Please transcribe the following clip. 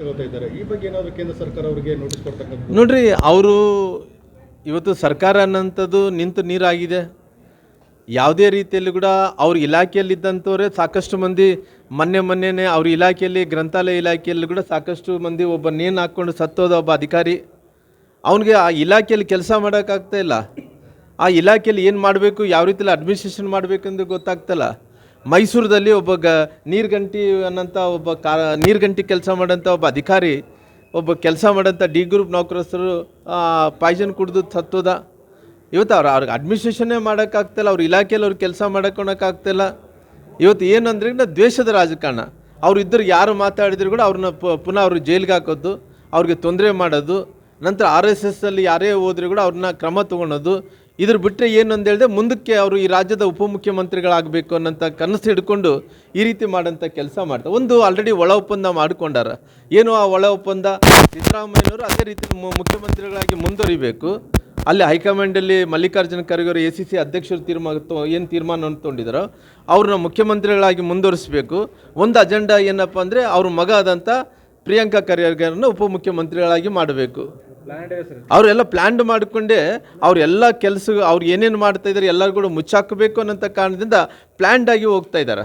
ಈ ನೋಡ್ರಿ, ಅವರು ಇವತ್ತು ಸರ್ಕಾರ ಅನ್ನೋಂಥದ್ದು ನಿಂತು ನೀರಾಗಿದೆ. ಯಾವುದೇ ರೀತಿಯಲ್ಲಿ ಕೂಡ ಅವ್ರ ಇಲಾಖೆಯಲ್ಲಿದ್ದಂಥವರೇ ಸಾಕಷ್ಟು ಮಂದಿ ಮೊನ್ನೆ ಮೊನ್ನೆನೇ ಅವ್ರ ಇಲಾಖೆಯಲ್ಲಿ, ಗ್ರಂಥಾಲಯ ಇಲಾಖೆಯಲ್ಲಿ ಕೂಡ ಸಾಕಷ್ಟು ಮಂದಿ ಒಬ್ಬ ನೇನು ಹಾಕ್ಕೊಂಡು ಸತ್ತೋದ ಒಬ್ಬ ಅಧಿಕಾರಿ. ಅವನಿಗೆ ಆ ಇಲಾಖೆಯಲ್ಲಿ ಕೆಲಸ ಮಾಡೋಕ್ಕಾಗ್ತಾ ಇಲ್ಲ. ಆ ಇಲಾಖೆಯಲ್ಲಿ ಏನು ಮಾಡಬೇಕು, ಯಾವ ರೀತಿಯಲ್ಲಿ ಅಡ್ಮಿನಿಸ್ಟ್ರೇಷನ್ ಮಾಡಬೇಕೆಂದು ಗೊತ್ತಾಗ್ತಲ್ಲ. ಮೈಸೂರದಲ್ಲಿ ಒಬ್ಬ ಗ ನೀರ್ಗಂಟಿ ಅನ್ನೋಂಥ ಒಬ್ಬ ಕಾ ನೀರ್ಗಂಟಿ ಕೆಲಸ ಮಾಡೋಂಥ ಒಬ್ಬ ಅಧಿಕಾರಿ, ಒಬ್ಬ ಕೆಲಸ ಮಾಡೋಂಥ ಡಿ ಗ್ರೂಪ್ ನೌಕರಸ್ಥರು ಪಾಯ್ಸನ್ ಕುಡಿದು ಸತ್ತೋದ. ಇವತ್ತು ಅವ್ರು, ಅವ್ರಿಗೆ ಅಡ್ಮಿನಿಸ್ಟ್ರೇಷನ್ನೇ ಮಾಡೋಕ್ಕಾಗ್ತಿಲ್ಲ, ಅವ್ರ ಇಲಾಖೆಯಲ್ಲಿ ಅವ್ರು ಕೆಲಸ ಮಾಡೋಕ್ಕೊಳಕ್ಕಾಗ್ತಿಲ್ಲ ಇವತ್ತು ಏನಂದ್ರೆ ದ್ವೇಷದ ರಾಜಕಾರಣ. ಅವ್ರು ಇದ್ದರು ಯಾರು ಮಾತಾಡಿದ್ರು ಕೂಡ ಅವ್ರನ್ನ ಪುನಃ ಅವ್ರಿಗೆ ಜೈಲಿಗೆ ಹಾಕೋದು, ಅವ್ರಿಗೆ ತೊಂದರೆ ಮಾಡೋದು, ನಂತರ ಆರ್ ಎಸ್ ಎಸ್ ಅಲ್ಲಿ ಯಾರೇ ಹೋದ್ರೆ ಕೂಡ ಅವ್ರನ್ನ ಕ್ರಮ ತೊಗೊಳೋದು ಇದ್ರ ಬಿಟ್ಟರೆ ಏನು ಅಂತ ಹೇಳಿದ್ರೆ ಮುಂದಕ್ಕೆ ಅವರು ಈ ರಾಜ್ಯದ ಉಪಮುಖ್ಯಮಂತ್ರಿಗಳಾಗಬೇಕು ಅನ್ನೋಂಥ ಕನಸು ಹಿಡ್ಕೊಂಡು ಈ ರೀತಿ ಮಾಡೋಂಥ ಕೆಲಸ ಮಾಡ್ತಾರೆ. ಒಂದು ಆಲ್ರೆಡಿ ಒಳ ಒಪ್ಪಂದ ಮಾಡ್ಕೊಂಡಾರ. ಏನು ಆ ಒಳ ಒಪ್ಪಂದ? ಸಿದ್ದರಾಮಯ್ಯನವರು ಅದೇ ರೀತಿ ಮುಖ್ಯಮಂತ್ರಿಗಳಾಗಿ ಮುಂದುವರಿಬೇಕು. ಅಲ್ಲಿ ಹೈಕಮಾಂಡಲ್ಲಿ ಮಲ್ಲಿಕಾರ್ಜುನ ಖರ್ಗೆ ಅವರು ಎ ಸಿ ಸಿ ಅಧ್ಯಕ್ಷರು ತೀರ್ಮಾನ ಏನು ತೀರ್ಮಾನವನ್ನು ತೊಗೊಂಡಿದ್ದಾರೋ ಅವ್ರನ್ನ ಮುಖ್ಯಮಂತ್ರಿಗಳಾಗಿ ಮುಂದುವರಿಸಬೇಕು. ಒಂದು ಅಜೆಂಡಾ ಏನಪ್ಪ ಅಂದರೆ ಅವ್ರ ಮಗ ಆದಂಥ ಪ್ರಿಯಾಂಕಾ ಖರ್ಗೆರನ್ನು ಉಪಮುಖ್ಯಮಂತ್ರಿಗಳಾಗಿ ಮಾಡಬೇಕು. ಅವರೆಲ್ಲ ಪ್ಲ್ಯಾನ್ ಮಾಡಿಕೊಂಡೇ ಅವರೆಲ್ಲ ಕೆಲಸ ಅವ್ರು ಏನೇನು ಮಾಡ್ತಾ ಇದ್ದಾರೆ ಎಲ್ಲರೂ ಕೂಡ ಮುಚ್ಚಾಕಬೇಕು ಅನ್ನೋಂಥ ಕಾರಣದಿಂದ ಪ್ಲ್ಯಾಂಡ್ ಆಗಿ ಹೋಗ್ತಾ ಇದ್ದಾರೆ